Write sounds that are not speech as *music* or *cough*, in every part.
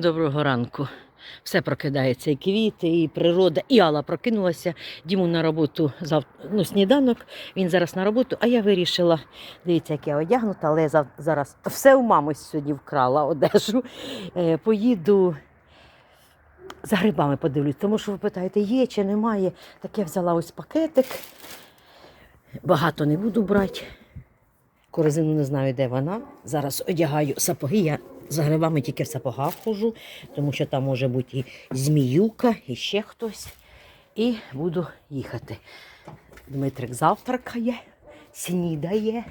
Доброго ранку. Все прокидається, і квіти, і природа. І Алла прокинулася. Діму на роботу зав... ну, сніданок. Він зараз на роботу, а я вирішила, дивіться, як я одягнута, але я зараз все у мами сьогодні вкрала одежу. Е, поїду за грибами подивлюсь, тому що ви питаєте, є чи немає. Так я взяла ось пакетик. Багато не буду брати. Корзину не знаю, де вона. Зараз одягаю сапоги. Я за грибами тільки в сапогах хожу, тому що там може бути і зміюка, і ще хтось. І буду їхати. Дмитрик завтракає, снідає.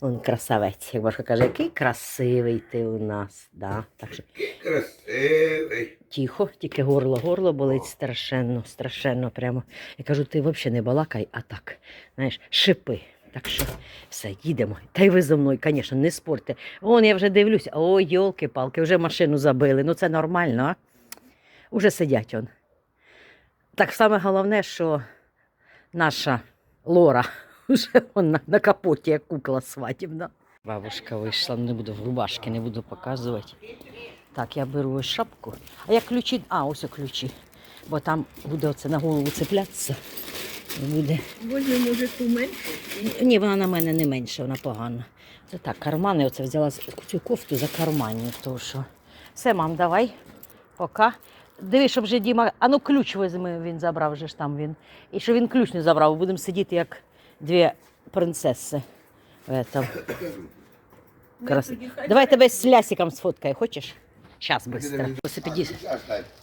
Он красавець, як башка каже, який красивий ти у нас. Да. Так що Красивий. тихо, тільки горло, горло болить страшенно, страшенно прямо. Я кажу, ти взагалі не балакай, а так, знаєш, шипи. Так що все, їдемо. Та й ви зо мною, звісно, не спорте. Вон я вже дивлюся, ой, йолки-палки, вже машину забили. Ну це нормально, а? Уже сидять он. Так саме головне, що наша Лора *laughs* вже вон на, капоті, як кукла свадібна. Бабушка вийшла, не буду в рубашки, не буду показувати. Так, я беру ось шапку. А як ключі? А, ось ключі. Бо там буде оце на голову цеплятися. Буде. Возьме, може, ту меншу. Ні, вона на мене не менше, вона погана. Це так, кармани, оце взяла цю кофту за карманів, тому що. Все, мам, давай. Пока. Диви, щоб вже Діма. А ну ключ візьми, він забрав вже ж там він. І що він ключ не забрав, будемо сидіти як дві принцеси. В этом. Крас... Давай тебе з лясиком сфоткаю, хочеш? Щас быстро.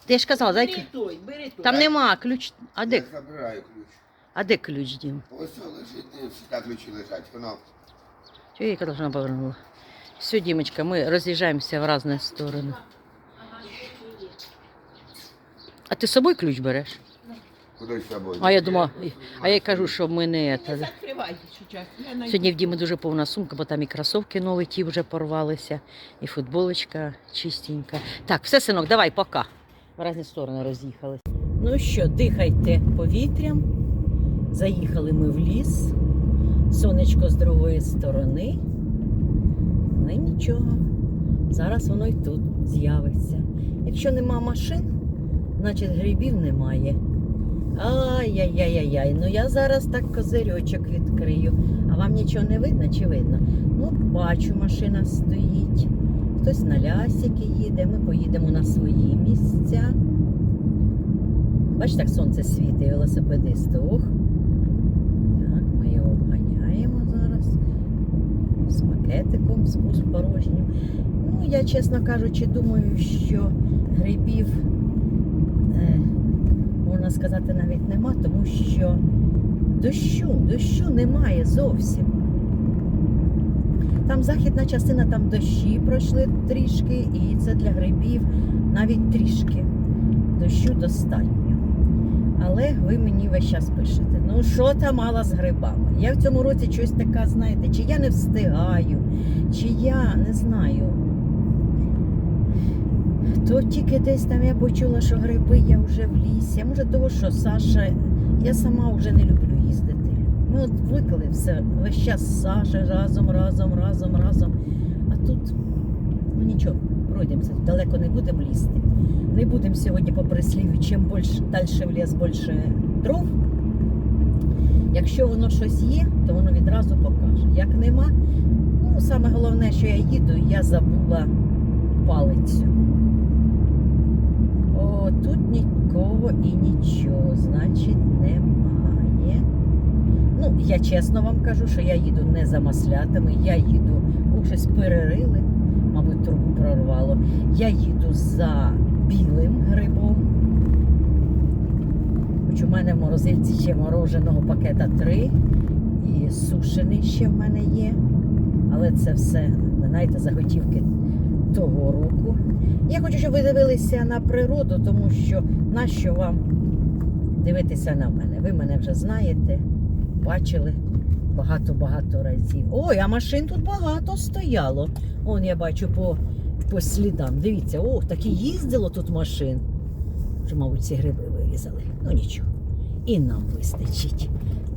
Ти ж казала, той. Там нема ключ. А де, Я забираю ключ. А де ключ, Дім? Ось о, лежить, всі ключі лежать. Воно. Чого я должна повернула? Все, Дімочка, ми роз'їжджаємося в різні сторони. А ти з собою ключ береш? Куди з собою? А я думала, а я кажу, що ми не це. Я найду. Сьогодні в Діми дуже повна сумка, бо там і кросовки нові ті вже порвалися, і футболочка чистенька. Так, все, синок, давай, пока. В різні сторони роз'їхались. Ну що, дихайте повітрям. Заїхали ми в ліс. Сонечко з другої сторони. Але нічого. Зараз воно й тут з'явиться. Якщо нема машин, значить грибів немає. Ай-яй-яй-яй, ну я зараз так козирьочок відкрию. А вам нічого не видно чи видно? Ну, бачу, машина стоїть. Хтось на лясики їде, ми поїдемо на свої місця. Бачите, як сонце світить велосипедисти. Ох. Так, ми його обганяємо зараз. З пакетиком, з пуст порожнім. Ну, я, чесно кажучи, думаю, що грибів, е, можна сказати, навіть нема, тому що дощу, дощу немає зовсім. Там західна частина, там дощі пройшли трішки, і це для грибів навіть трішки. Дощу достатньо. Але ви мені весь час пишете, ну що там мала з грибами? Я в цьому році щось така, знаєте, чи я не встигаю, чи я не знаю. То тільки десь там я почула, що гриби я вже в лісі. Може того, що Саша, я сама вже не люблю їздити. Ми от звикли все, весь час Саша разом, разом, разом, разом. А тут, ну нічого, пройдемося, далеко не будемо лізти. Не будемо сьогодні по прислів'ю, чим більше далі в ліс, більше дров. Якщо воно щось є, то воно відразу покаже. Як нема, ну саме головне, що я їду, я забула палицю. О, тут нікого і нічого, значить, немає. Ну, я чесно вам кажу, що я їду не за маслятами, я їду, щось перерили, мабуть, трубу прорвало. Я їду за білим грибом. Хоч у мене в морозильці ще мороженого пакета 3 і сушений ще в мене є. Але це все, знаєте, заготівки того року. Я хочу, щоб ви дивилися на природу, тому що нащо вам дивитися на мене? Ви мене вже знаєте, бачили багато-багато разів. Ой, а машин тут багато стояло. Он я бачу по, по слідам. Дивіться, о, так і їздило тут машин. Вже, мабуть, ці гриби вирізали. Ну нічого. І нам вистачить.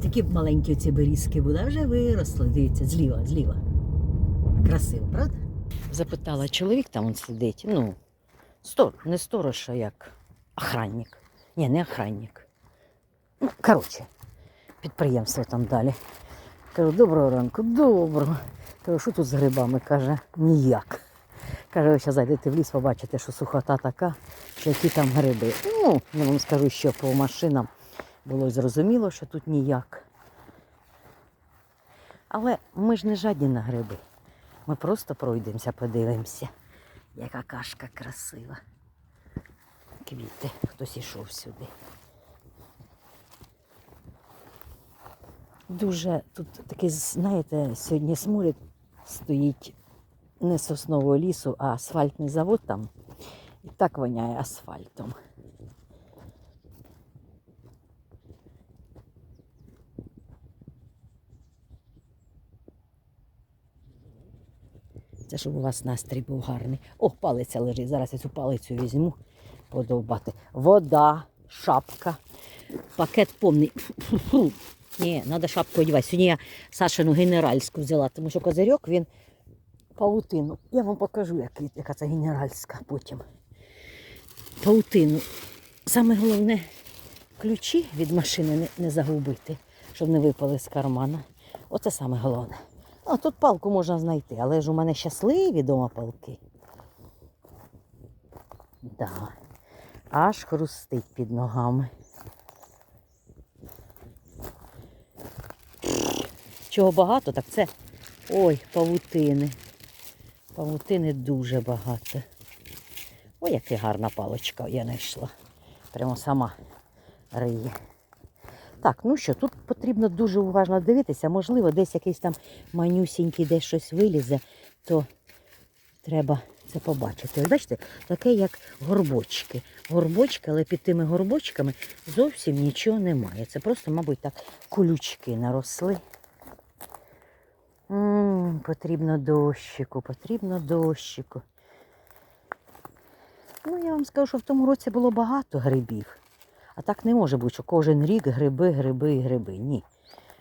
Такі б маленькі ці берізки були, а вже виросли. Дивіться, зліва, зліва. Красиво, правда? Запитала, чоловік там он сидить. Ну, Стор, не сторож, а як охранник. Ні, не охранник. Ну, коротше, підприємство там далі. Кажу, доброго ранку, доброго. Кажу, що тут з грибами? Каже, ніяк. Каже, ви зараз зайдете в ліс, побачите, що сухота така, що які там гриби. Ну, я вам скажу, що по машинам було зрозуміло, що тут ніяк. Але ми ж не жадні на гриби. Ми просто пройдемося, подивимося. Яка кашка красива. Квіти, хтось ішов сюди. Дуже тут такий, знаєте, сьогодні сморід стоїть не соснового лісу, а асфальтний завод там. І так воняє асфальтом. Це щоб у вас настрій був гарний. О, палиця лежить. Зараз я цю палицю візьму подовбати. Вода, шапка, пакет повний. Ні, треба шапку одягати. Сьогодні я Сашину генеральську взяла, тому що козирьок він паутину. Я вам покажу, який- яка це генеральська потім. Паутину. Саме головне ключі від машини не, не загубити, щоб не випали з кармана. Оце саме головне. А тут палку можна знайти, але ж у мене щасливі дома палки. Да. Аж хрустить під ногами. Чого багато, так це. Ой, павутини. Павутини дуже багато. Ой, яка гарна паличка я знайшла. Прямо сама риє. Так, ну що, тут потрібно дуже уважно дивитися. Можливо, десь якийсь там манюсінький, десь щось вилізе, то треба це побачити. Ось бачите, таке як горбочки. Горбочки, але під тими горбочками зовсім нічого немає. Це просто, мабуть, так колючки наросли. М потрібно дощику, потрібно дощику. Ну, я вам скажу, що в тому році було багато грибів. А так не може бути, що кожен рік гриби, гриби і гриби. Ні.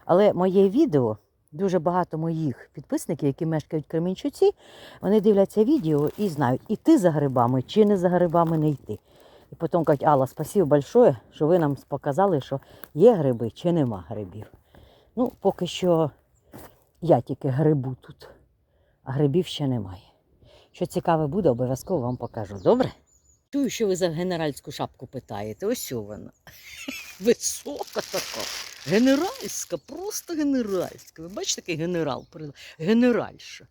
Але моє відео, дуже багато моїх підписників, які мешкають в Кременчуці, вони дивляться відео і знають, іти за грибами чи не за грибами не йти. І потім кажуть, Алла, спасибо большое, що ви нам показали, що є гриби чи нема грибів. Ну, поки що я тільки грибу тут, а грибів ще немає. Що цікаве буде, обов'язково вам покажу. Добре? Чую, що ви за генеральську шапку питаєте. Ось вона. *laughs* Висока така. Генеральська, просто генеральська. Ви бачите, який генерал? Генеральша.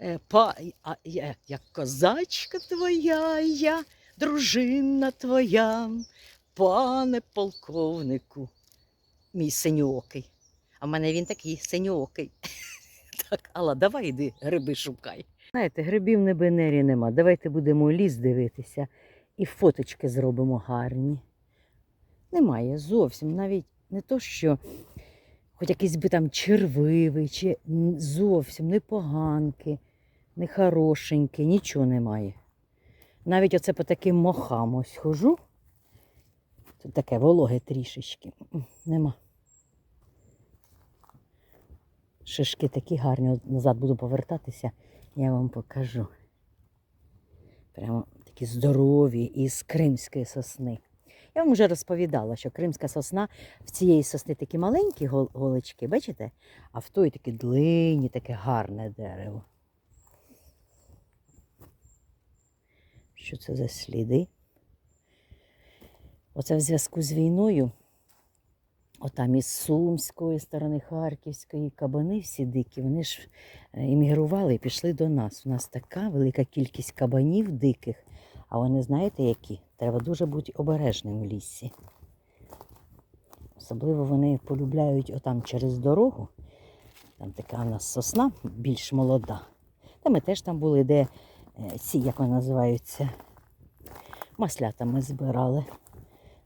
Е, Па, а, я, як козачка твоя, я, дружина твоя, пане полковнику, мій синьокий. А в мене він такий синьокий. *laughs* Так, Алла, давай йди, гриби шукай. Знаєте, грибів не бенері нема. Давайте будемо ліс дивитися і фоточки зробимо гарні. Немає зовсім навіть не то, що хоч якийсь би там червивий, чи зовсім не поганки, нічого немає. Навіть оце по таким мохам ось хожу. Тут таке вологе трішечки. Нема. Шишки такі гарні. От назад буду повертатися, я вам покажу. Прямо такі здорові із кримської сосни. Я вам вже розповідала, що кримська сосна в цієї сосни такі маленькі гол- голочки, бачите? А в той такі длинні, таке гарне дерево. Що це за сліди? Оце в зв'язку з війною Отам із Сумської сторони, Харківської, кабани всі дикі, вони ж е, іммігрували і пішли до нас. У нас така велика кількість кабанів диких, а вони знаєте які? Треба дуже бути обережним в лісі. Особливо вони полюбляють отам через дорогу. Там така у нас сосна більш молода. Та ми теж там були, де е, ці, як вони називаються, маслята ми збирали.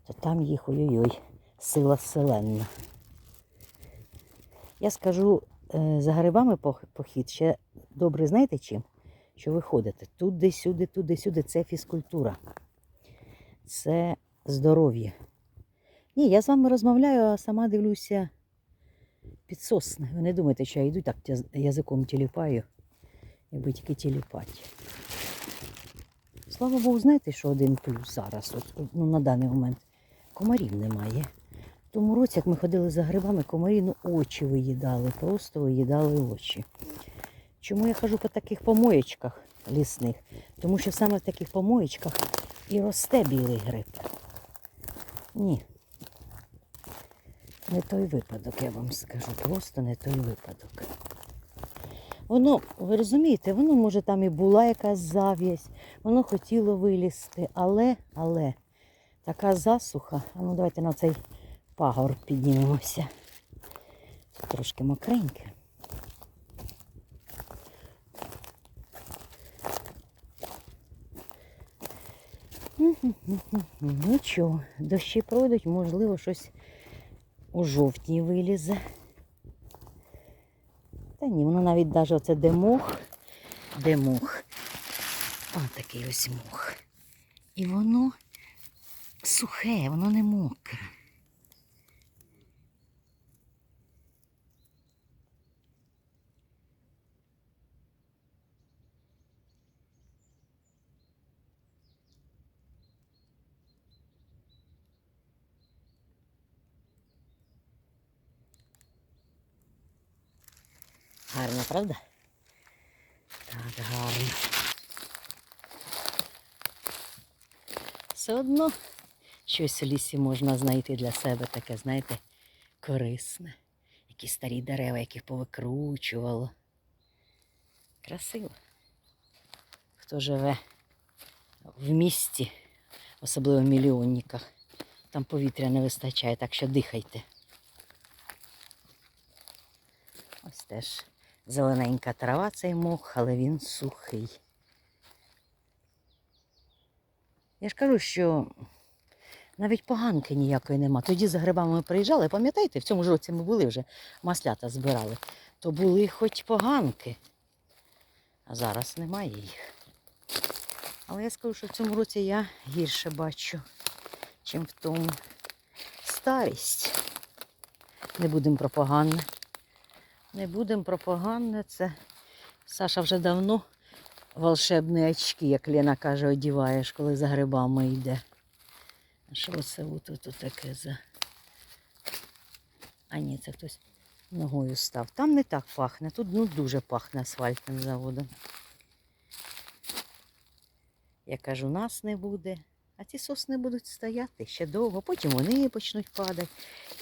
То там їх ой-ой-ой сила селенна. Я скажу, е, за грибами пох- похід ще добре, знаєте чим? Що ви ходите туди-сюди, туди-сюди. Це фізкультура. Це здоров'я. Ні, я з вами розмовляю, а сама дивлюся під сосни. Ви не думайте, що я йду так язиком тіліпаю, якби тільки тіліпати. Слава Богу, знаєте, що один плюс зараз, от, ну, на даний момент. Комарів немає. Тому році, як ми ходили за грибами, комарі ну, очі виїдали, просто виїдали очі. Чому я хожу по таких помоєчках лісних? Тому що саме в таких помоєчках і росте білий гриб. Ні. Не той випадок, я вам скажу. Просто не той випадок. Воно, ви розумієте, воно може там і була якась зав'язь, воно хотіло вилізти, але, але така засуха. Ну давайте на цей пагор піднімемося. Трошки мокреньке. Нічого, дощі пройдуть, можливо, щось у жовтні вилізе. Та ні, воно навіть навіть оце де мох, де мох. Ось такий ось мох. І воно сухе, воно не мокре. Гарно, правда? Так, гарно. Все одно щось у лісі можна знайти для себе таке, знаєте, корисне. Які старі дерева, яких повикручувало. Красиво. Хто живе в місті, особливо в мільйонниках, там повітря не вистачає, так що дихайте. Ось теж зелененька трава цей мох, але він сухий. Я ж кажу, що навіть поганки ніякої нема. Тоді за грибами ми приїжджали, пам'ятаєте, в цьому ж році ми були вже маслята збирали, то були хоч поганки, а зараз немає їх. Але я скажу, що в цьому році я гірше бачу, чим в тому старість. Не будемо про погане. Не будемо про. Це Саша вже давно волшебні очки, як Лена каже, одіваєш, коли за грибами йде. А що це тут таке за. А ні, це хтось ногою став. Там не так пахне, тут ну, дуже пахне асфальтним заводом. Я кажу, нас не буде, а ці сосни будуть стояти ще довго, потім вони почнуть падати.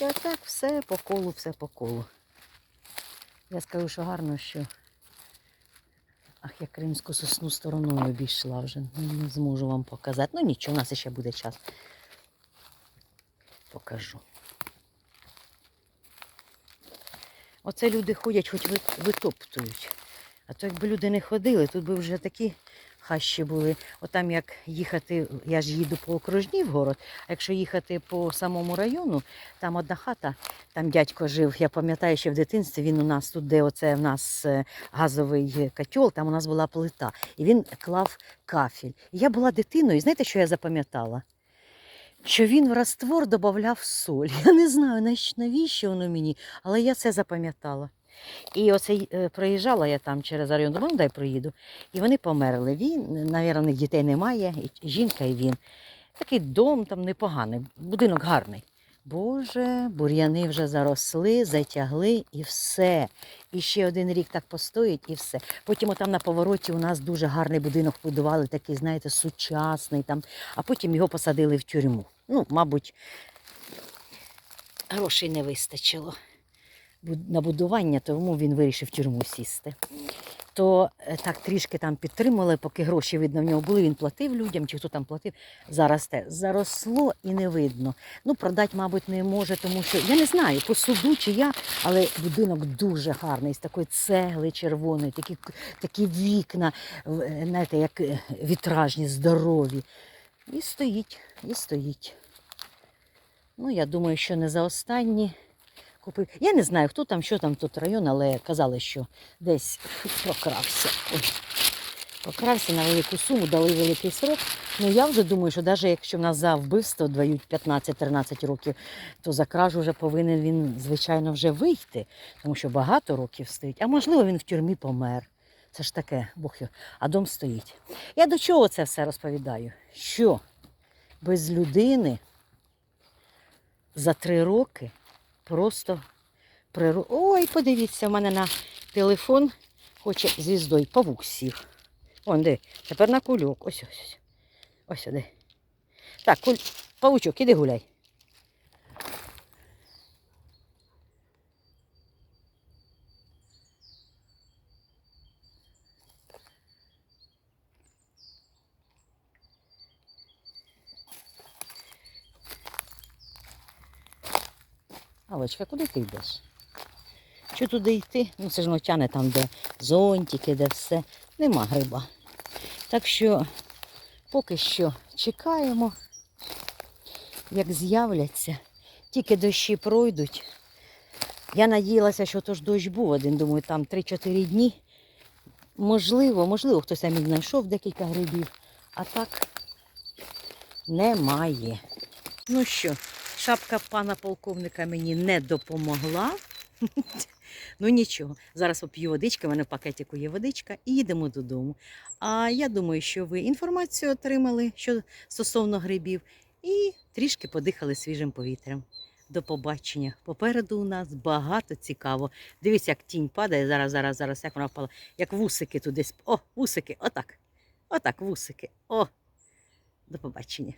І отак все по колу, все по колу. Я скажу, що гарно, що. Ах, я кримську сосну стороною обійшла вже. Ну, Не зможу вам показати. Ну нічого, у нас ще буде час. Покажу. Оце люди ходять, хоч витоптують. А то якби люди не ходили, тут би вже такі хащі були. Отам як їхати, я ж їду по окружній в город, а якщо їхати по самому району, там одна хата, там дядько жив, я пам'ятаю, що в дитинстві він у нас тут, де оце в нас е, газовий котел, там у нас була плита. І він клав кафель. І я була дитиною, і знаєте, що я запам'ятала? Що він в раствор додавав соль. *laughs* Я не знаю, навіщо- навіщо воно мені, але я це запам'ятала. І оце е, проїжджала я там через район, думаю, дай проїду. І вони померли. Він, навірно, дітей немає, і жінка і він. Такий дом там непоганий, будинок гарний. Боже, бур'яни вже заросли, затягли і все. І ще один рік так постоїть і все. Потім там на повороті у нас дуже гарний будинок будували, такий, знаєте, сучасний там, а потім його посадили в тюрму. Ну, мабуть, грошей не вистачило на будування, тому він вирішив в тюрму сісти. То е, так трішки там підтримали, поки гроші видно в нього були, він платив людям, чи хто там платив. Зараз те заросло і не видно. Ну, продати, мабуть, не може, тому що я не знаю, по суду чи я, але будинок дуже гарний, з такої цегли червоної, такі, такі вікна, е, знаєте, як е, вітражні, здорові. І стоїть, і стоїть. Ну, я думаю, що не за останні купив. Я не знаю, хто там, що там тут район, але казали, що десь прокрався. Ой. Прокрався на велику суму, дали великий срок. Ну я вже думаю, що навіть якщо в нас за вбивство дають 15-13 років, то за кражу вже повинен він, звичайно, вже вийти, тому що багато років стоїть. А можливо, він в тюрмі помер. Це ж таке, Бог його, а дом стоїть. Я до чого це все розповідаю? Що без людини за три роки просто приру... Ой, подивіться, в мене на телефон хоче звіздою павук сів. Вон де, тепер на кульок. Ось ось ось. Ось. Так, куль... павучок, іди гуляй. Алочка, куди ти йдеш? Що туди йти? Ну це ж ночане там, де зонтики, де все. Нема гриба. Так що поки що чекаємо, як з'являться. Тільки дощі пройдуть. Я надіялася, що то ж дощ був один, думаю, там 3-4 дні. Можливо, можливо, хтось там знайшов декілька грибів, а так немає. Ну що, шапка пана полковника мені не допомогла. *laughs* Ну нічого, зараз поп'ю водички, у мене в пакетику є водичка, і їдемо додому. А я думаю, що ви інформацію отримали що стосовно грибів і трішки подихали свіжим повітрям. До побачення. Попереду у нас багато цікаво. Дивіться, як тінь падає. Зараз, зараз, зараз, як вона впала. Як вусики туди. О, вусики, отак. Отак, вусики. О. До побачення.